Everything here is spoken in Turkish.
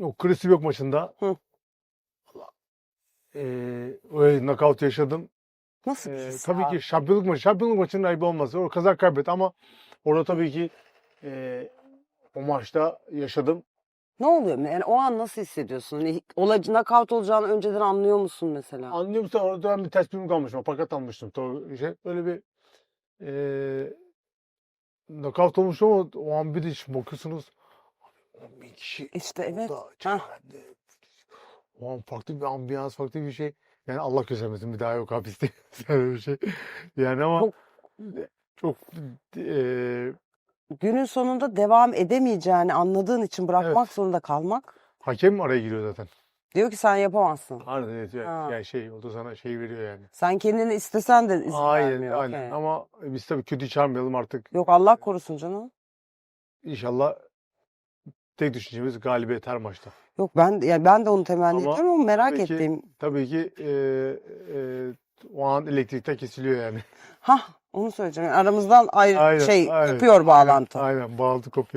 o Krisibek maçında Hı. Eee öyle knockout yaşadım. Nasıl bir Eee, his tabii abi? ki şampiyonluk maçı, şampiyonluk maçının ayıbı olmaz. O kazak kaybet ama orada tabii ki eee, o maçta yaşadım. Ne oluyor? Yani o an nasıl hissediyorsun? Hani olacı knockout olacağını önceden anlıyor musun mesela? Anlıyor musun? Orada ben bir test film kalmışım. Paket almıştım. To- Şey, öyle bir eee knockout olmuş ama o an bir de bakıyorsunuz 10 bin kişi İşte evet. O an farklı bir ambiyans, farklı bir şey. Yani Allah göstermesin bir daha yok hapiste. Öyle bir şey. Yani ama Çok çok eee günün sonunda devam edemeyeceğini anladığın için bırakmak evet. zorunda kalmak. Hakem araya giriyor zaten. Diyor ki sen yapamazsın. Aynen evet. Ha. yani şey o da sana şey veriyor yani. Sen kendini istesen de izin Aynen vermiyor. aynen. Okey. Ama biz tabii kötü çağırmayalım artık. Yok Allah korusun canım. İnşallah tek düşüncemiz galibiyet her maçta. Yok ben yani ben de onu temenni Ama ediyorum ama merak tabii ki ettiğim. tabii ki eee eee o an elektrikte kesiliyor yani. Hah onu söyleyeceğim. Yani aramızdan ayrı Aynen şey aynen kopuyor aynen bağlantı. aynen bağlantı kopuyor.